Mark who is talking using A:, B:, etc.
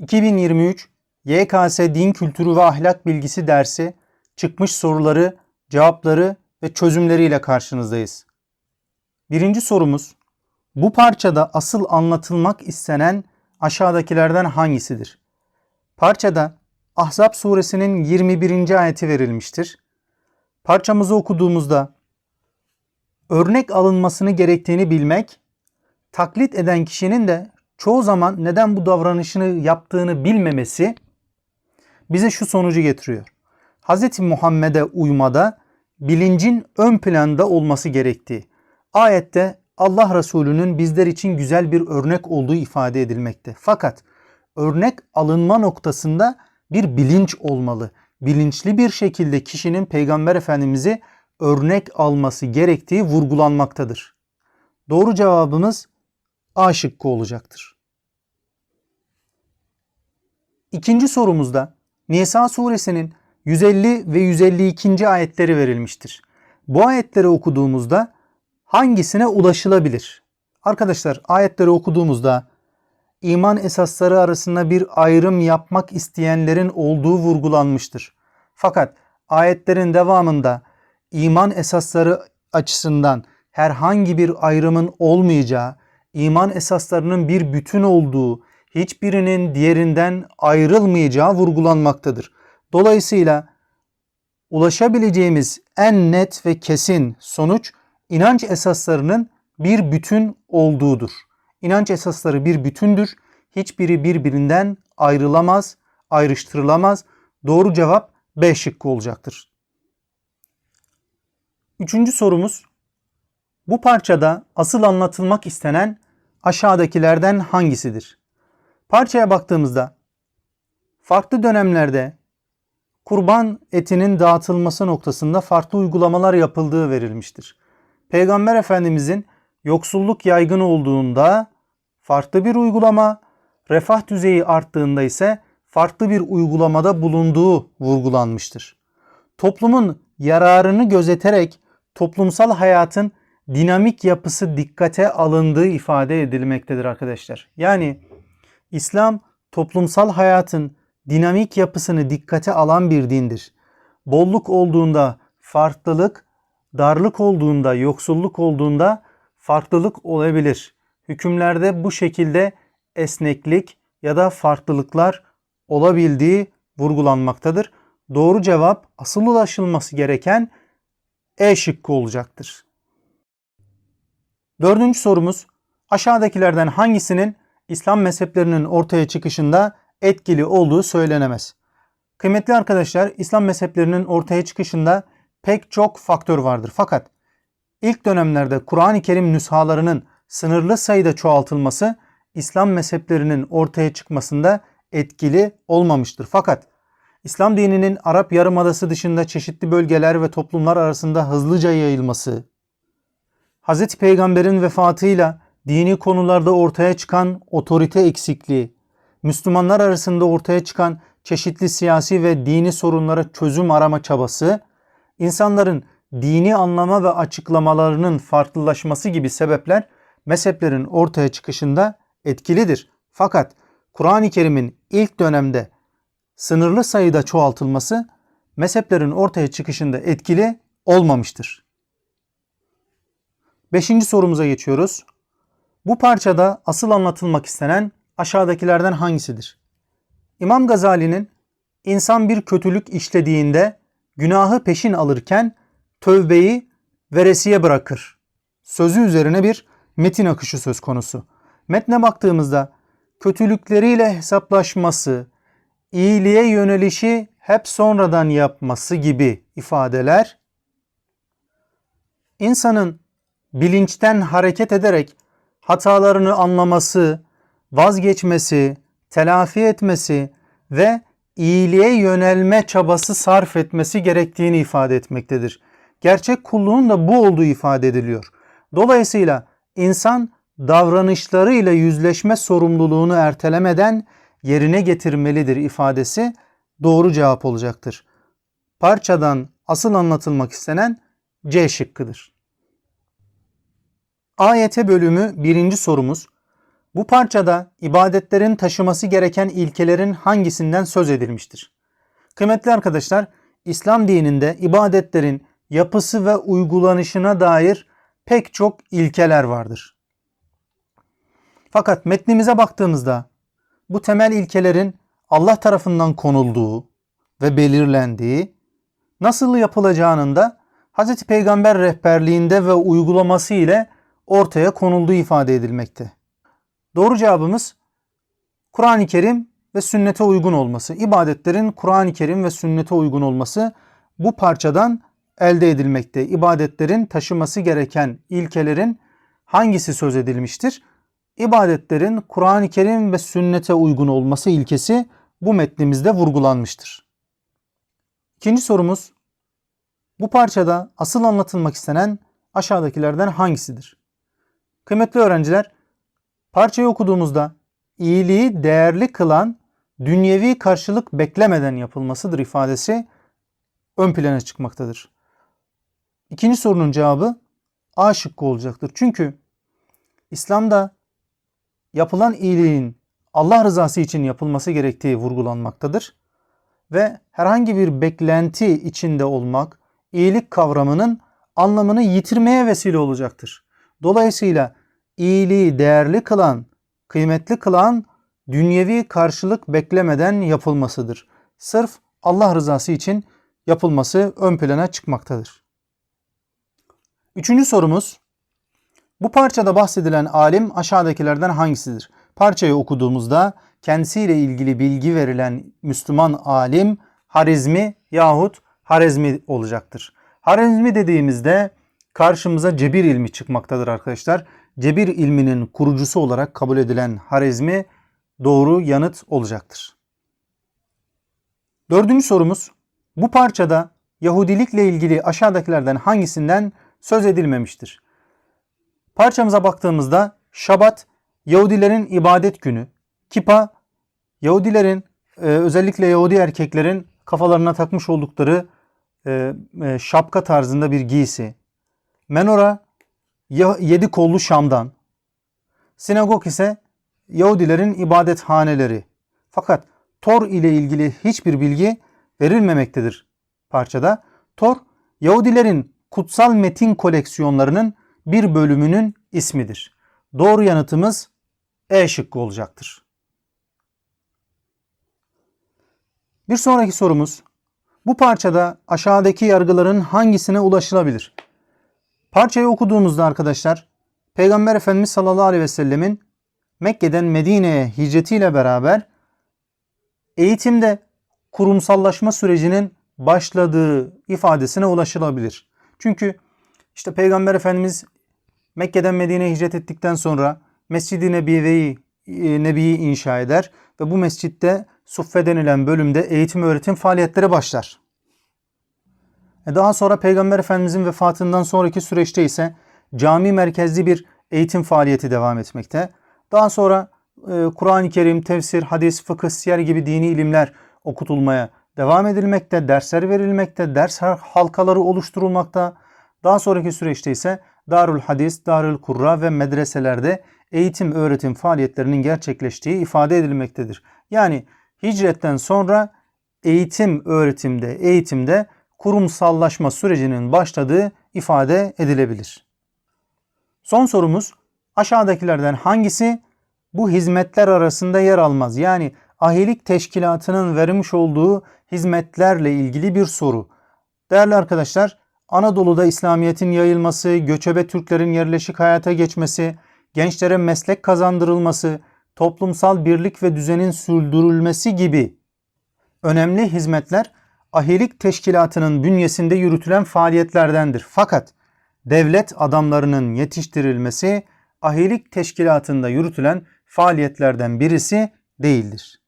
A: 2023 YKS Din Kültürü ve Ahlak Bilgisi dersi çıkmış soruları, cevapları ve çözümleriyle karşınızdayız. Birinci sorumuz, bu parçada asıl anlatılmak istenen aşağıdakilerden hangisidir? Parçada Ahzab suresinin 21. ayeti verilmiştir. Parçamızı okuduğumuzda örnek alınmasını gerektiğini bilmek, taklit eden kişinin de çoğu zaman neden bu davranışını yaptığını bilmemesi bize şu sonucu getiriyor. Hz. Muhammed'e uymada bilincin ön planda olması gerektiği. Ayette Allah Resulü'nün bizler için güzel bir örnek olduğu ifade edilmekte. Fakat örnek alınma noktasında bir bilinç olmalı. Bilinçli bir şekilde kişinin Peygamber Efendimiz'i örnek alması gerektiği vurgulanmaktadır. Doğru cevabımız A şıkkı olacaktır. İkinci sorumuzda Nisa suresinin 150 ve 152. ayetleri verilmiştir. Bu ayetleri okuduğumuzda hangisine ulaşılabilir? Arkadaşlar ayetleri okuduğumuzda iman esasları arasında bir ayrım yapmak isteyenlerin olduğu vurgulanmıştır. Fakat ayetlerin devamında iman esasları açısından herhangi bir ayrımın olmayacağı, iman esaslarının bir bütün olduğu, hiçbirinin diğerinden ayrılmayacağı vurgulanmaktadır. Dolayısıyla ulaşabileceğimiz en net ve kesin sonuç inanç esaslarının bir bütün olduğudur. İnanç esasları bir bütündür. Hiçbiri birbirinden ayrılamaz, ayrıştırılamaz. Doğru cevap B şıkkı olacaktır. Üçüncü sorumuz. Bu parçada asıl anlatılmak istenen aşağıdakilerden hangisidir? Parçaya baktığımızda farklı dönemlerde kurban etinin dağıtılması noktasında farklı uygulamalar yapıldığı verilmiştir. Peygamber Efendimizin yoksulluk yaygın olduğunda farklı bir uygulama, refah düzeyi arttığında ise farklı bir uygulamada bulunduğu vurgulanmıştır. Toplumun yararını gözeterek toplumsal hayatın dinamik yapısı dikkate alındığı ifade edilmektedir arkadaşlar. Yani İslam toplumsal hayatın dinamik yapısını dikkate alan bir dindir. Bolluk olduğunda farklılık, darlık olduğunda, yoksulluk olduğunda farklılık olabilir. Hükümlerde bu şekilde esneklik ya da farklılıklar olabildiği vurgulanmaktadır. Doğru cevap asıl ulaşılması gereken E şıkkı olacaktır. Dördüncü sorumuz aşağıdakilerden hangisinin İslam mezheplerinin ortaya çıkışında etkili olduğu söylenemez. Kıymetli arkadaşlar, İslam mezheplerinin ortaya çıkışında pek çok faktör vardır. Fakat ilk dönemlerde Kur'an-ı Kerim nüshalarının sınırlı sayıda çoğaltılması İslam mezheplerinin ortaya çıkmasında etkili olmamıştır. Fakat İslam dininin Arap Yarımadası dışında çeşitli bölgeler ve toplumlar arasında hızlıca yayılması, Hz. Peygamber'in vefatıyla dini konularda ortaya çıkan otorite eksikliği, Müslümanlar arasında ortaya çıkan çeşitli siyasi ve dini sorunlara çözüm arama çabası, insanların dini anlama ve açıklamalarının farklılaşması gibi sebepler mezheplerin ortaya çıkışında etkilidir. Fakat Kur'an-ı Kerim'in ilk dönemde sınırlı sayıda çoğaltılması mezheplerin ortaya çıkışında etkili olmamıştır. Beşinci sorumuza geçiyoruz. Bu parçada asıl anlatılmak istenen aşağıdakilerden hangisidir? İmam Gazali'nin insan bir kötülük işlediğinde günahı peşin alırken tövbeyi veresiye bırakır. Sözü üzerine bir metin akışı söz konusu. Metne baktığımızda kötülükleriyle hesaplaşması, iyiliğe yönelişi hep sonradan yapması gibi ifadeler insanın bilinçten hareket ederek hatalarını anlaması, vazgeçmesi, telafi etmesi ve iyiliğe yönelme çabası sarf etmesi gerektiğini ifade etmektedir. Gerçek kulluğun da bu olduğu ifade ediliyor. Dolayısıyla insan davranışlarıyla yüzleşme sorumluluğunu ertelemeden yerine getirmelidir ifadesi doğru cevap olacaktır. Parçadan asıl anlatılmak istenen C şıkkıdır. AYT bölümü birinci sorumuz Bu parçada ibadetlerin taşıması gereken ilkelerin hangisinden söz edilmiştir? Kıymetli arkadaşlar, İslam dininde ibadetlerin yapısı ve uygulanışına dair pek çok ilkeler vardır. Fakat metnimize baktığımızda bu temel ilkelerin Allah tarafından konulduğu ve belirlendiği, nasıl yapılacağının da Hz. Peygamber rehberliğinde ve uygulaması ile ortaya konulduğu ifade edilmekte. Doğru cevabımız Kur'an-ı Kerim ve sünnete uygun olması. İbadetlerin Kur'an-ı Kerim ve sünnete uygun olması bu parçadan elde edilmekte. İbadetlerin taşıması gereken ilkelerin hangisi söz edilmiştir? İbadetlerin Kur'an-ı Kerim ve sünnete uygun olması ilkesi bu metnimizde vurgulanmıştır. İkinci sorumuz bu parçada asıl anlatılmak istenen aşağıdakilerden hangisidir? Kıymetli öğrenciler, parçayı okuduğumuzda iyiliği değerli kılan dünyevi karşılık beklemeden yapılmasıdır ifadesi ön plana çıkmaktadır. İkinci sorunun cevabı A şıkkı olacaktır. Çünkü İslam'da yapılan iyiliğin Allah rızası için yapılması gerektiği vurgulanmaktadır ve herhangi bir beklenti içinde olmak iyilik kavramının anlamını yitirmeye vesile olacaktır. Dolayısıyla iyiliği değerli kılan, kıymetli kılan dünyevi karşılık beklemeden yapılmasıdır. Sırf Allah rızası için yapılması ön plana çıkmaktadır. Üçüncü sorumuz, bu parçada bahsedilen alim aşağıdakilerden hangisidir? Parçayı okuduğumuzda kendisiyle ilgili bilgi verilen Müslüman alim Harizmi yahut Harezmi olacaktır. Harezmi dediğimizde karşımıza cebir ilmi çıkmaktadır arkadaşlar. Cebir ilminin kurucusu olarak kabul edilen Harezmi doğru yanıt olacaktır. Dördüncü sorumuz bu parçada Yahudilikle ilgili aşağıdakilerden hangisinden söz edilmemiştir? Parçamıza baktığımızda Şabat Yahudilerin ibadet günü, Kipa Yahudilerin e, özellikle Yahudi erkeklerin kafalarına takmış oldukları e, e, şapka tarzında bir giysi. Menora yedi kollu Şam'dan. Sinagog ise Yahudilerin ibadethaneleri. Fakat Tor ile ilgili hiçbir bilgi verilmemektedir parçada. Tor, Yahudilerin kutsal metin koleksiyonlarının bir bölümünün ismidir. Doğru yanıtımız E şıkkı olacaktır. Bir sonraki sorumuz bu parçada aşağıdaki yargıların hangisine ulaşılabilir? Parçayı okuduğumuzda arkadaşlar Peygamber Efendimiz sallallahu aleyhi ve sellemin Mekke'den Medine'ye hicretiyle beraber eğitimde kurumsallaşma sürecinin başladığı ifadesine ulaşılabilir. Çünkü işte Peygamber Efendimiz Mekke'den Medine'ye hicret ettikten sonra Mescid-i Nebive'yi e, Nebi'yi inşa eder ve bu mescitte Suffe denilen bölümde eğitim öğretim faaliyetleri başlar. E, daha sonra Peygamber Efendimizin vefatından sonraki süreçte ise cami merkezli bir eğitim faaliyeti devam etmekte. Daha sonra e, Kur'an-ı Kerim, tefsir, hadis, fıkıh, siyer gibi dini ilimler okutulmaya devam edilmekte, dersler verilmekte, ders halkaları oluşturulmakta. Daha sonraki süreçte ise Darül Hadis, Darül Kurra ve medreselerde eğitim öğretim faaliyetlerinin gerçekleştiği ifade edilmektedir. Yani hicretten sonra eğitim öğretimde, eğitimde kurumsallaşma sürecinin başladığı ifade edilebilir. Son sorumuz aşağıdakilerden hangisi bu hizmetler arasında yer almaz? Yani ahilik teşkilatının vermiş olduğu hizmetlerle ilgili bir soru. Değerli arkadaşlar, Anadolu'da İslamiyet'in yayılması, göçebe Türklerin yerleşik hayata geçmesi, gençlere meslek kazandırılması, toplumsal birlik ve düzenin sürdürülmesi gibi önemli hizmetler ahilik teşkilatının bünyesinde yürütülen faaliyetlerdendir. Fakat devlet adamlarının yetiştirilmesi ahilik teşkilatında yürütülen faaliyetlerden birisi değildir.